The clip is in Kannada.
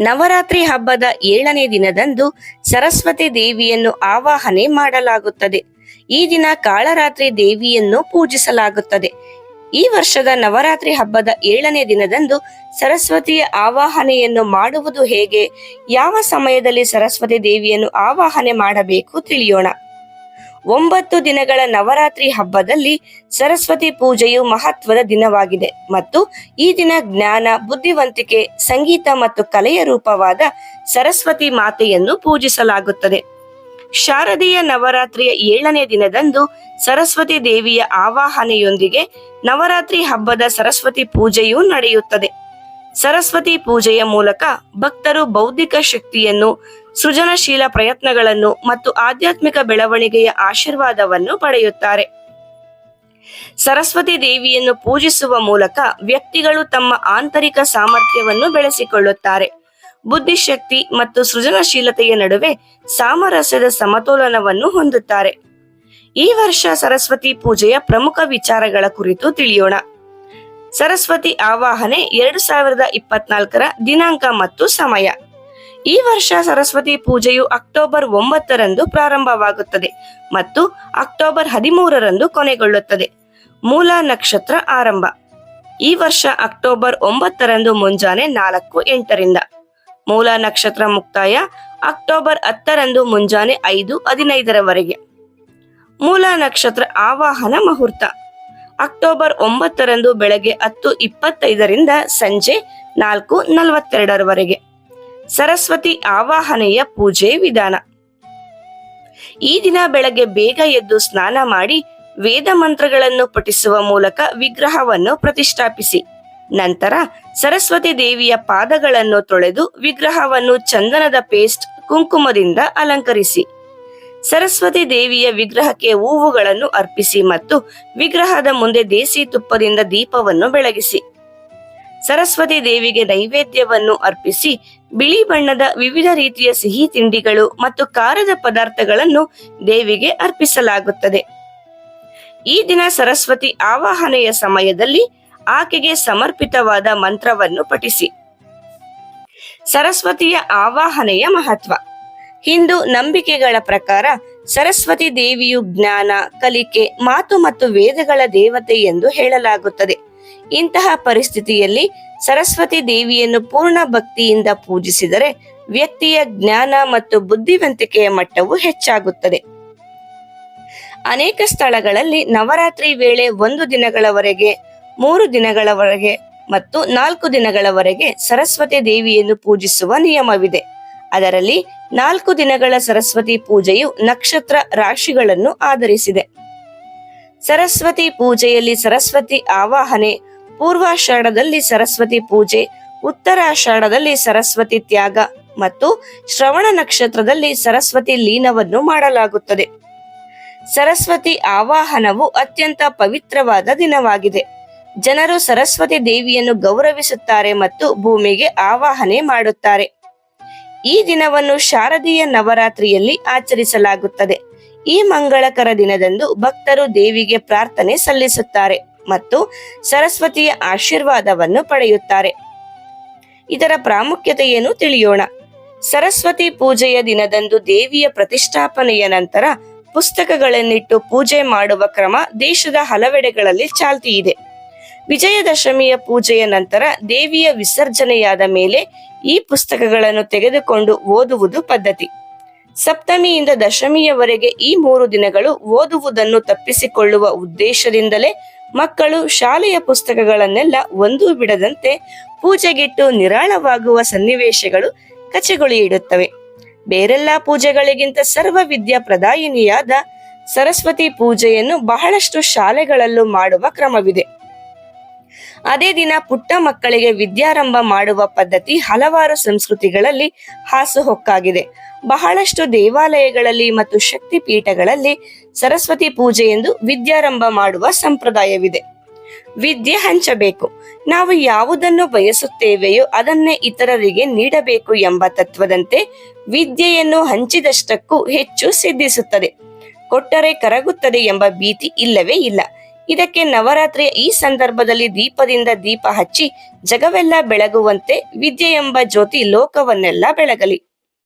ನವರಾತ್ರಿ ಹಬ್ಬದ ಏಳನೇ ದಿನದಂದು ಸರಸ್ವತಿ ದೇವಿಯನ್ನು ಆವಾಹನೆ ಮಾಡಲಾಗುತ್ತದೆ. ಈ ದಿನ ಕಾಳರಾತ್ರಿ ದೇವಿಯನ್ನು ಪೂಜಿಸಲಾಗುತ್ತದೆ. ಈ ವರ್ಷದ ನವರಾತ್ರಿ ಹಬ್ಬದ ಏಳನೇ ದಿನದಂದು ಸರಸ್ವತಿಯ ಆವಾಹನೆಯನ್ನು ಮಾಡುವುದು ಹೇಗೆ? ಯಾವ ಸಮಯದಲ್ಲಿ ಸರಸ್ವತಿ ದೇವಿಯನ್ನು ಆವಾಹನೆ ಮಾಡಬೇಕು ತಿಳಿಯೋಣ. ಒಂಬತ್ತು ದಿನಗಳ ನವರಾತ್ರಿ ಹಬ್ಬದಲ್ಲಿ ಸರಸ್ವತಿ ಪೂಜೆಯು ಮಹತ್ವದ ದಿನವಾಗಿದೆ ಮತ್ತು ಈ ದಿನ ಜ್ಞಾನ, ಬುದ್ಧಿವಂತಿಕೆ, ಸಂಗೀತ ಮತ್ತು ಕಲೆಯ ರೂಪವಾದ ಸರಸ್ವತಿ ಮಾತೆಯನ್ನು ಪೂಜಿಸಲಾಗುತ್ತದೆ. ಶಾರದೀಯ ನವರಾತ್ರಿಯ ಏಳನೇ ದಿನದಂದು ಸರಸ್ವತಿ ದೇವಿಯ ಆವಾಹನೆಯೊಂದಿಗೆ ನವರಾತ್ರಿ ಹಬ್ಬದ ಸರಸ್ವತಿ ಪೂಜೆಯೂ ನಡೆಯುತ್ತದೆ. ಸರಸ್ವತಿ ಪೂಜೆಯ ಮೂಲಕ ಭಕ್ತರು ಬೌದ್ಧಿಕ ಶಕ್ತಿಯನ್ನು, ಸೃಜನಶೀಲ ಪ್ರಯತ್ನಗಳನ್ನು ಮತ್ತು ಆಧ್ಯಾತ್ಮಿಕ ಬೆಳವಣಿಗೆಯ ಆಶೀರ್ವಾದವನ್ನು ಪಡೆಯುತ್ತಾರೆ. ಸರಸ್ವತಿ ದೇವಿಯನ್ನು ಪೂಜಿಸುವ ಮೂಲಕ ವ್ಯಕ್ತಿಗಳು ತಮ್ಮ ಆಂತರಿಕ ಸಾಮರ್ಥ್ಯವನ್ನು ಬೆಳೆಸಿಕೊಳ್ಳುತ್ತಾರೆ. ಬುದ್ಧಿಶಕ್ತಿ ಮತ್ತು ಸೃಜನಶೀಲತೆಯ ನಡುವೆ ಸಾಮರಸ್ಯದ ಸಮತೋಲನವನ್ನು ಹೊಂದುತ್ತಾರೆ. ಈ ವರ್ಷ ಸರಸ್ವತಿ ಪೂಜೆಯ ಪ್ರಮುಖ ವಿಚಾರಗಳ ಕುರಿತು ತಿಳಿಯೋಣ. ಸರಸ್ವತಿ ಆವಾಹನೆ ಎರಡು ಸಾವಿರದ ಇಪ್ಪತ್ನಾಲ್ಕರ ದಿನಾಂಕ ಮತ್ತು ಸಮಯ. ಈ ವರ್ಷ ಸರಸ್ವತಿ ಪೂಜೆಯು ಅಕ್ಟೋಬರ್ ಒಂಬತ್ತರಂದು ಪ್ರಾರಂಭವಾಗುತ್ತದೆ ಮತ್ತು ಅಕ್ಟೋಬರ್ ಹದಿಮೂರರಂದು ಕೊನೆಗೊಳ್ಳುತ್ತದೆ. ಮೂಲ ನಕ್ಷತ್ರ ಆರಂಭ. ಈ ವರ್ಷ ಅಕ್ಟೋಬರ್ ಒಂಬತ್ತರಂದು ಮುಂಜಾನೆ ನಾಲ್ಕು ಎಂಟರಿಂದ. ಮೂಲ ನಕ್ಷತ್ರ ಮುಕ್ತಾಯ ಅಕ್ಟೋಬರ್ ಹತ್ತರಂದು ಮುಂಜಾನೆ ಐದು ಹದಿನೈದರವರೆಗೆ. ಮೂಲ ನಕ್ಷತ್ರ ಆವಾಹನ ಮುಹೂರ್ತ. ಅಕ್ಟೋಬರ್ ಒಂಬತ್ತರಂದು ಬೆಳಗ್ಗೆ ಹತ್ತು ಇಪ್ಪತ್ತೈದರಿಂದ ಸಂಜೆ ನಾಲ್ಕು ನಲವತ್ತೆರಡರವರೆಗೆ. ಸರಸ್ವತಿ ಆವಾಹನೆಯ ಪೂಜೆ ವಿಧಾನ. ಈ ದಿನ ಬೆಳಗ್ಗೆ ಬೇಗ ಎದ್ದು ಸ್ನಾನ ಮಾಡಿ ವೇದ ಮಂತ್ರಗಳನ್ನು ಪಠಿಸುವ ಮೂಲಕ ವಿಗ್ರಹವನ್ನು ಪ್ರತಿಷ್ಠಾಪಿಸಿ. ನಂತರ ಸರಸ್ವತಿ ದೇವಿಯ ಪಾದಗಳನ್ನು ತೊಳೆದು ವಿಗ್ರಹವನ್ನು ಚಂದನದ ಪೇಸ್ಟ್, ಕುಂಕುಮದಿಂದ ಅಲಂಕರಿಸಿ. ಸರಸ್ವತಿ ದೇವಿಯ ವಿಗ್ರಹಕ್ಕೆ ಹೂವುಗಳನ್ನು ಅರ್ಪಿಸಿ ಮತ್ತು ವಿಗ್ರಹದ ಮುಂದೆ ದೇಸಿ ತುಪ್ಪದಿಂದ ದೀಪವನ್ನು ಬೆಳಗಿಸಿ. ಸರಸ್ವತಿ ದೇವಿಗೆ ನೈವೇದ್ಯವನ್ನು ಅರ್ಪಿಸಿ ಬಿಳಿ ಬಣ್ಣದ ವಿವಿಧ ರೀತಿಯ ಸಿಹಿ ತಿಂಡಿಗಳು ಮತ್ತು ಖಾರದ ಪದಾರ್ಥಗಳನ್ನು ದೇವಿಗೆ ಅರ್ಪಿಸಲಾಗುತ್ತದೆ. ಈ ದಿನ ಸರಸ್ವತಿ ಆವಾಹನೆಯ ಸಮಯದಲ್ಲಿ ಆಕೆಗೆ ಸಮರ್ಪಿತವಾದ ಮಂತ್ರವನ್ನು ಪಠಿಸಿ. ಸರಸ್ವತಿಯ ಆವಾಹನೆಯ ಮಹತ್ವ. ಹಿಂದೂ ನಂಬಿಕೆಗಳ ಪ್ರಕಾರ ಸರಸ್ವತಿ ದೇವಿಯು ಜ್ಞಾನ, ಕಲಿಕೆ, ಮಾತು ಮತ್ತು ವೇದಗಳ ದೇವತೆ ಎಂದು ಹೇಳಲಾಗುತ್ತದೆ. ಇಂತಹ ಪರಿಸ್ಥಿತಿಯಲ್ಲಿ ಸರಸ್ವತಿ ದೇವಿಯನ್ನು ಪೂರ್ಣ ಭಕ್ತಿಯಿಂದ ಪೂಜಿಸಿದರೆ ವ್ಯಕ್ತಿಯ ಜ್ಞಾನ ಮತ್ತು ಬುದ್ಧಿವಂತಿಕೆಯ ಮಟ್ಟವು ಹೆಚ್ಚಾಗುತ್ತದೆ. ಅನೇಕ ಸ್ಥಳಗಳಲ್ಲಿ ನವರಾತ್ರಿ ವೇಳೆ ಒಂದು ದಿನಗಳವರೆಗೆ, ಮೂರು ದಿನಗಳವರೆಗೆ ಮತ್ತು ನಾಲ್ಕು ದಿನಗಳವರೆಗೆ ಸರಸ್ವತಿ ದೇವಿಯನ್ನು ಪೂಜಿಸುವ ನಿಯಮವಿದೆ. ಅದರಲ್ಲಿ ನಾಲ್ಕು ದಿನಗಳ ಸರಸ್ವತಿ ಪೂಜೆಯು ನಕ್ಷತ್ರ ರಾಶಿಗಳನ್ನು ಆಧರಿಸಿದೆ. ಸರಸ್ವತಿ ಪೂಜೆಯಲ್ಲಿ ಸರಸ್ವತಿ ಆವಾಹನೆ, ಪೂರ್ವಾಷಾಢದಲ್ಲಿ ಸರಸ್ವತಿ ಪೂಜೆ, ಉತ್ತರಾಷಾಢದಲ್ಲಿ ಸರಸ್ವತಿ ತ್ಯಾಗ ಮತ್ತು ಶ್ರವಣ ನಕ್ಷತ್ರದಲ್ಲಿ ಸರಸ್ವತಿ ಲೀನವನ್ನು ಮಾಡಲಾಗುತ್ತದೆ. ಸರಸ್ವತಿ ಆವಾಹನವು ಅತ್ಯಂತ ಪವಿತ್ರವಾದ ದಿನವಾಗಿದೆ. ಜನರು ಸರಸ್ವತಿ ದೇವಿಯನ್ನು ಗೌರವಿಸುತ್ತಾರೆ ಮತ್ತು ಭೂಮಿಗೆ ಆವಾಹನೆ ಮಾಡುತ್ತಾರೆ. ಈ ದಿನವನ್ನು ಶಾರದೀಯ ನವರಾತ್ರಿಯಲ್ಲಿ ಆಚರಿಸಲಾಗುತ್ತದೆ. ಈ ಮಂಗಳಕರ ದಿನದಂದು ಭಕ್ತರು ದೇವಿಗೆ ಪ್ರಾರ್ಥನೆ ಸಲ್ಲಿಸುತ್ತಾರೆ ಮತ್ತು ಸರಸ್ವತಿಯ ಆಶೀರ್ವಾದವನ್ನು ಪಡೆಯುತ್ತಾರೆ. ಇದರ ಪ್ರಾಮುಖ್ಯತೆಯನ್ನು ತಿಳಿಯೋಣ. ಸರಸ್ವತಿ ಪೂಜೆಯ ದಿನದಂದು ದೇವಿಯ ಪ್ರತಿಷ್ಠಾಪನೆಯ ನಂತರ ಪುಸ್ತಕಗಳನ್ನಿಟ್ಟು ಪೂಜೆ ಮಾಡುವ ಕ್ರಮ ದೇಶದ ಹಲವೆಡೆಗಳಲ್ಲಿ ಚಾಲ್ತಿಯಿದೆ. ವಿಜಯದಶಮಿಯ ಪೂಜೆಯ ನಂತರ ದೇವಿಯ ವಿಸರ್ಜನೆಯಾದ ಮೇಲೆ ಈ ಪುಸ್ತಕಗಳನ್ನು ತೆಗೆದುಕೊಂಡು ಓದುವುದು ಪದ್ಧತಿ. ಸಪ್ತಮಿಯಿಂದ ದಶಮಿಯವರೆಗೆ ಈ ಮೂರು ದಿನಗಳು ಓದುವುದನ್ನು ತಪ್ಪಿಸಿಕೊಳ್ಳುವ ಉದ್ದೇಶದಿಂದಲೇ ಮಕ್ಕಳು ಶಾಲೆಯ ಪುಸ್ತಕಗಳನ್ನೆಲ್ಲ ಒಂದೂ ಬಿಡದಂತೆ ಪೂಜೆಗಿಟ್ಟು ನಿರಾಳವಾಗುವ ಸನ್ನಿವೇಶಗಳು ಕಚೆಗೊಳಿಯಿಡುತ್ತವೆ. ಬೇರೆಲ್ಲಾ ಪೂಜೆಗಳಿಗಿಂತ ಸರ್ವ ವಿದ್ಯಾ ಪ್ರದಾಯಿನಿಯಾದ ಸರಸ್ವತಿ ಪೂಜೆಯನ್ನು ಬಹಳಷ್ಟು ಶಾಲೆಗಳಲ್ಲೂ ಮಾಡುವ ಕ್ರಮವಿದೆ. ಅದೇ ದಿನ ಪುಟ್ಟ ಮಕ್ಕಳಿಗೆ ವಿದ್ಯಾರಂಭ ಮಾಡುವ ಪದ್ಧತಿ ಹಲವಾರು ಸಂಸ್ಕೃತಿಗಳಲ್ಲಿ ಹಾಸುಹೊಕ್ಕಾಗಿದೆ ಬಹಳಷ್ಟು ದೇವಾಲಯಗಳಲ್ಲಿ ಮತ್ತು ಶಕ್ತಿ ಪೀಠಗಳಲ್ಲಿ ಸರಸ್ವತಿ ಪೂಜೆ ಎಂದು ವಿದ್ಯಾರಂಭ ಮಾಡುವ ಸಂಪ್ರದಾಯವಿದೆ. ವಿದ್ಯೆ ಹಂಚಬೇಕು. ನಾವು ಯಾವುದನ್ನು ಬಯಸುತ್ತೇವೆಯೋ ಅದನ್ನೇ ಇತರರಿಗೆ ನೀಡಬೇಕು ಎಂಬ ತತ್ವದಂತೆ ವಿದ್ಯೆಯನ್ನು ಹಂಚಿದಷ್ಟಕ್ಕೂ ಹೆಚ್ಚು ಸಿದ್ಧಿಸುತ್ತದೆ. ಕೊಟ್ಟರೆ ಕರಗುತ್ತದೆ ಎಂಬ ಭೀತಿ ಇಲ್ಲವೇ ಇಲ್ಲ. ಇದಕ್ಕೆ ನವರಾತ್ರಿಯ ಈ ಸಂದರ್ಭದಲ್ಲಿ ದೀಪದಿಂದ ದೀಪ ಹಚ್ಚಿ ಜಗವೆಲ್ಲ ಬೆಳಗುವಂತೆ ವಿದ್ಯೆ ಎಂಬ ಜ್ಯೋತಿ ಲೋಕವನ್ನೆಲ್ಲ ಬೆಳಗಲಿ.